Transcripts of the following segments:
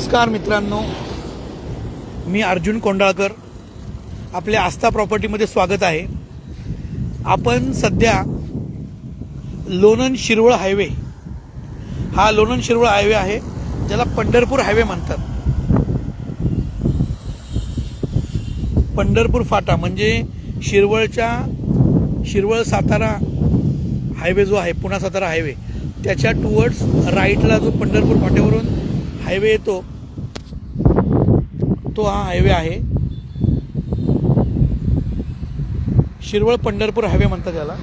नमस्कार मित्रांनो. मी अर्जुन कोंडाळकर. आपल्या आस्था प्रॉपर्टीमध्ये स्वागत आहे. आपण सध्या लोणंद शिरवळ हायवे हा लोणंद शिरवळ हायवे आहे ज्याला पंढरपूर हायवे म्हणतात. पंढरपूर फाटा म्हणजे शिरवळच्या शिरवळ सातारा हायवे जो आहे पुणा सातारा हायवे त्याच्या टुवर्ड्स राईटला जो पंढरपूर फाट्यावरून हायवे येतो तो हा हायवे आहे. शिरवळ पंढरपूर हायवे म्हणतात त्याला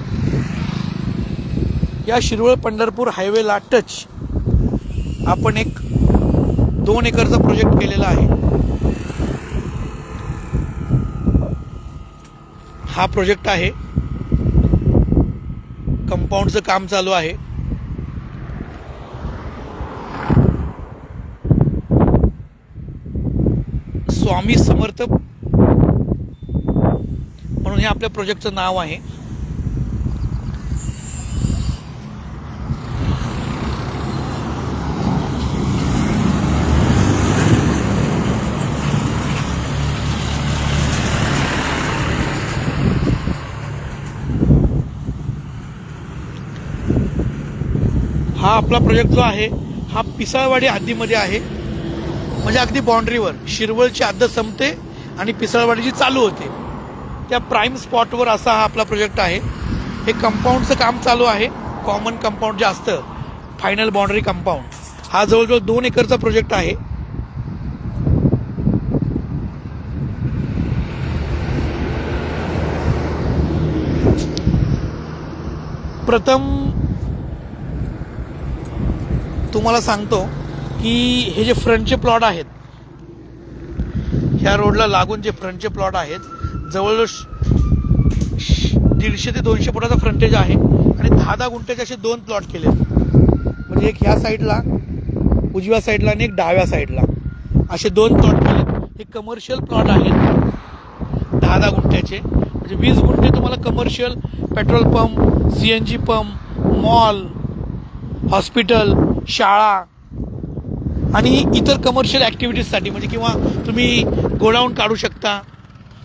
या शिरवळ पंढरपूर हायवेला टच आपण एक दोन एकरचा प्रोजेक्ट केलेला आहे. हा प्रोजेक्ट आहे. कंपाऊंडचं काम चालू आहे. स्वामी समर्थ म्हणून हे आपल्या प्रोजेक्टचं नाव आहे. हा आपला प्रोजेक्ट जो आहे हा पिसाळवाडी हद्दीमध्ये आहे. म्हणजे अगदी बाउंड्रीवर. शिरवळची हद्द संपते आणि पिसळवाडीची चालू होते. त्या प्राईम स्पॉटवर असा हा आपला प्रोजेक्ट आहे. हे कंपाऊंडचं काम चालू आहे. कॉमन कंपाऊंड जे असतं फायनल बाउंड्री कंपाऊंड. हा जवळजवळ दोन एकरचा प्रोजेक्ट आहे. प्रथम तुम्हाला सांगतो की हे जे फ्रंटचे प्लॉट आहेत ह्या रोडला लागून जे फ्रंटचे प्लॉट आहेत जवळजवळ श- दीडशे ते दोनशे फुटाचा फ्रंटेज आहे आणि दहा दहा गुंठ्याचे असे दोन प्लॉट केले म्हणजे एक ह्या साईडला उजव्या साईडला आणि एक डाव्या साईडला असे दोन प्लॉट केले हे कमर्शियल प्लॉट आहेत. दहा दहा गुंठ्याचे. म्हणजे वीस गुंठे तुम्हाला commercial petrol pump C N G pump mall hospital शाळा आणि इतर कमर्शियल ॲक्टिव्हिटीजसाठी म्हणजे किंवा तुम्ही गोडाऊन काढू शकता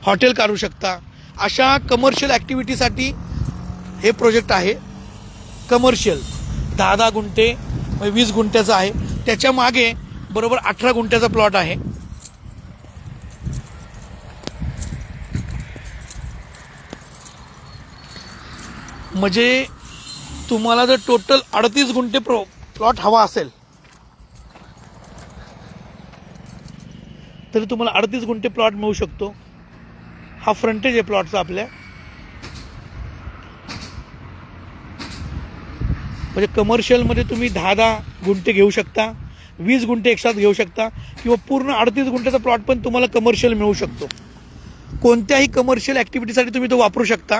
हॉटेल काढू शकता अशा कमर्शियल ॲक्टिव्हिटीसाठी हे प्रोजेक्ट आहे. कमर्शियल दहा दहा गुंठे म्हणजे वीस गुंठ्याचा आहे. त्याच्यामागे बरोबर अठरा गुंठ्याचा प्लॉट आहे. म्हणजे तुम्हाला जर टोटल अडतीस गुंठे प्रो प्लॉट हवा असेल तरी तुम्हाला अडतीस गुंठे प्लॉट मिळू शकतो. हा फ्रंटेज आहे प्लॉटचा आपल्या. म्हणजे कमर्शियलमध्ये तुम्ही दहा दहा गुंठे घेऊ शकता वीस गुंठे एकसाथ घेऊ शकता किंवा पूर्ण अडतीस गुंठ्याचा प्लॉट पण तुम्हाला कमर्शियल मिळू शकतो. कोणत्याही कमर्शियल ॲक्टिव्हिटीसाठी तुम्ही तो वापरू शकता.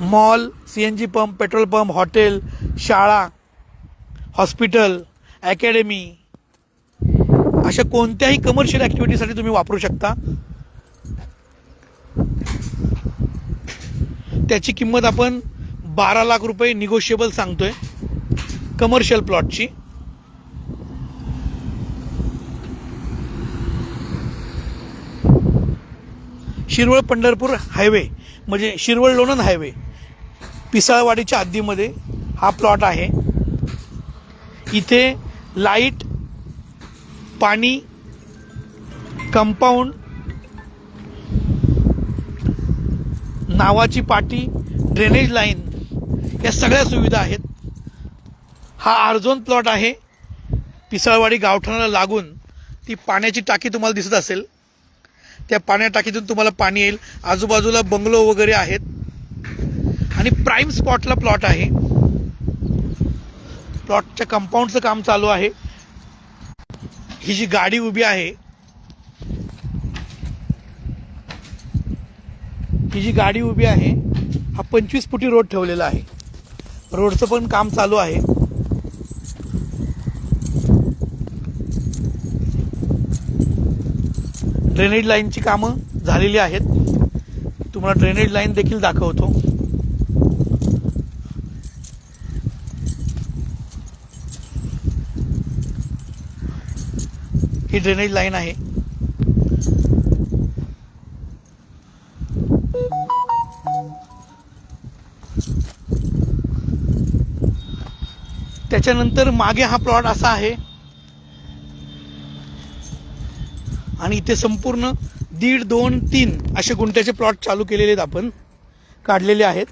Mall C N G pump petrol pump hotel शाळा हॉस्पिटल अकॅडमी अशा कोणत्याही कमर्शियल ॲक्टिव्हिटीसाठी तुम्ही वापरू शकता. त्याची किंमत आपण बारा लाख रुपये निगोशिएबल सांगतोय. कमर्शियल प्लॉटची शिरवळ पंढरपूर हायवे म्हणजे शिरवळ लोणंद हायवे पिसाळवाडीच्या हद्दीमध्ये हा प्लॉट आहे. इथे लाइट पाणी कंपाऊंड नावाची पाटी ड्रेनेज लाईन या सगळ्या सुविधा आहेत. हा आर्झोन प्लॉट आहे. पिसाळवाडी गावठाणाला लागून ती पाण्याची टाकी तुम्हाला दिसत असेल. त्या पाण्या टाकीतून तुम्हाला पाणी येईल. आजूबाजूला बंगलो वगैरे आहेत. आणि प्राईम स्पॉटला प्लॉट आहे. प्लॉटच्या कंपाऊंडचं काम चालू आहे. ही जी गाडी उभी आहे ही जी गाडी उभी आहे हा पंचवीस फुटी रोड ठेवलेला आहे. रोडचं पण काम चालू आहे. ड्रेनेज लाईनची कामं झालेली आहेत. तुम्हाला ड्रेनेज लाईन देखील दाखवतो. ही ड्रेनेज लाईन आहे. त्याच्यानंतर मागे हा प्लॉट असा आहे. आणि इथे संपूर्ण दीड दोन तीन असे गुंठ्याचे प्लॉट चालू केलेले आहेत आपण. काढलेले आहेत.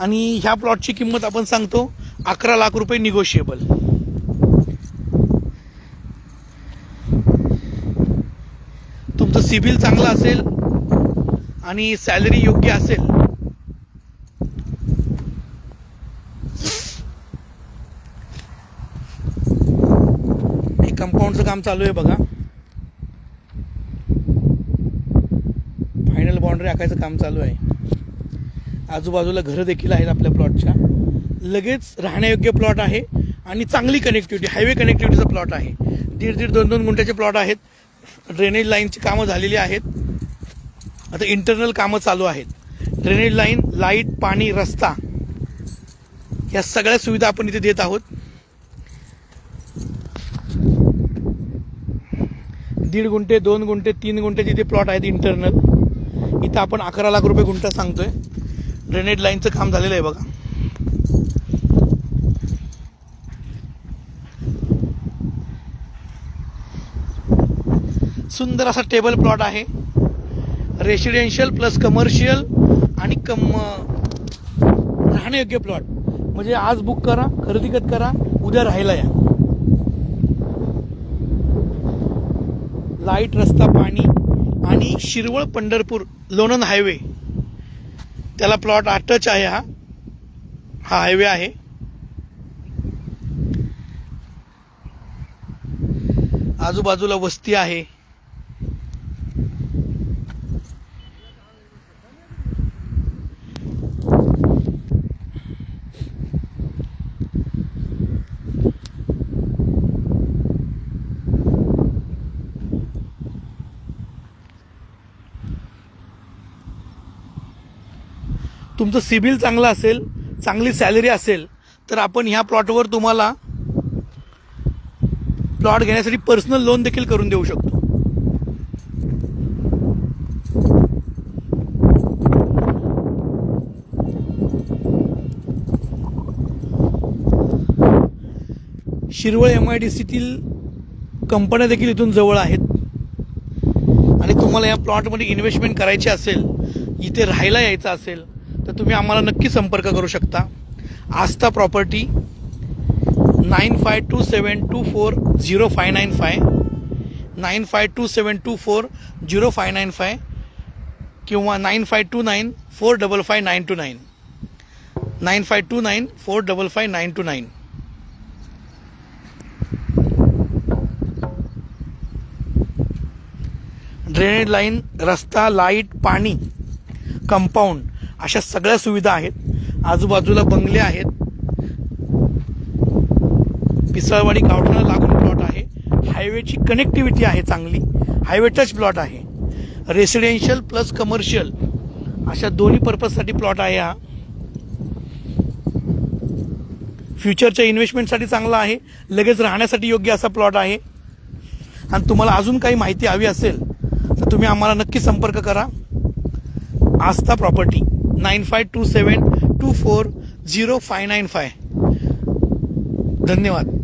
आणि ह्या प्लॉटची किंमत आपण सांगतो अकरा लाख रुपये निगोशिएबल तुमचं सिबिल चांगला असेल आणि सॅलरी योग्य असेल. हे कंपाऊंडचं काम चालू आहे बघा. फायनल बाउंड्री आखायचं काम चालू आहे. आजूबाजूला घरं देखील आहेत आपल्या प्लॉटच्या लगेच राहण्यायोग्य प्लॉट आहे आणि चांगली कनेक्टिव्हिटी हायवे कनेक्टिव्हिटीचा प्लॉट आहे. दीड दीड दोन दोन गुंठ्याचे प्लॉट आहेत. ड्रेनेज लाईनची कामं झालेली आहेत. आता इंटरनल कामं चालू आहेत. ड्रेनेज लाईन लाइट पाणी रस्ता या सगळ्या सुविधा आपण इथे देत आहोत. दीड गुंठे दोन गुंठे तीन गुंठे जिथे प्लॉट आहेत इंटरनल इथं आपण अकरा लाख रुपये गुंठा सांगतोय. ड्रेनेज लाईनचं काम झालेलं आहे बघा. सुंदर असा टेबल प्लॉट आहे. रेसिडेन्शियल प्लस कमर्शियल आणि कम राहण्यायोग्य प्लॉट म्हणजे आज बुक करा खरेदीगत करा उद्या राहायला या. लाइट रस्ता पाणी आणि शिरवळ पंढरपूर लोणंद हायवे त्याला प्लॉट टच आहे हा. हा हायवे आहे. आजूबाजूला वस्ती आहे. तुमचं सिबिल चांगलं असेल चांगली सॅलरी असेल तर आपण ह्या प्लॉटवर तुम्हाला प्लॉट घेण्यासाठी पर्सनल लोन देखील करून देऊ शकतो. शिरवळ एम आय डी सीतील कंपन्या देखील इथून जवळ आहेत. आणि तुम्हाला या प्लॉटमध्ये इन्व्हेस्टमेंट करायची असेल इथे राहायला यायचं असेल तर तुम्ही आम्हाला नक्की संपर्क करू शकता. Aastha property nine five two seven two four zero five nine five nine five two seven two four zero five nine five किंवा nine five two nine four double five nine two nine nine five two nine four double five nine two nine. Drainage line रस्ता light पाणी compound अशा सगळ्या सुविधा आहेत. आजूबाजूला बंगले आहेत. पिसळवाडी गावठाणा लागून प्लॉट आहे. हायवेची कनेक्टिव्हिटी आहे चांगली. हायवे टच प्लॉट आहे. रेसिडेन्शियल प्लस कमर्शियल अशा दोन्ही पर्पजसाठी प्लॉट आहे हा. फ्युचरच्या इन्व्हेस्टमेंटसाठी चांगला आहे. लगेच राहण्यासाठी योग्य असा प्लॉट आहे. आणि तुम्हाला अजून काही माहिती हवी असेल तर तुम्ही आम्हाला नक्की संपर्क करा. Aastha property nine five two seven two four zero five nine five धन्यवाद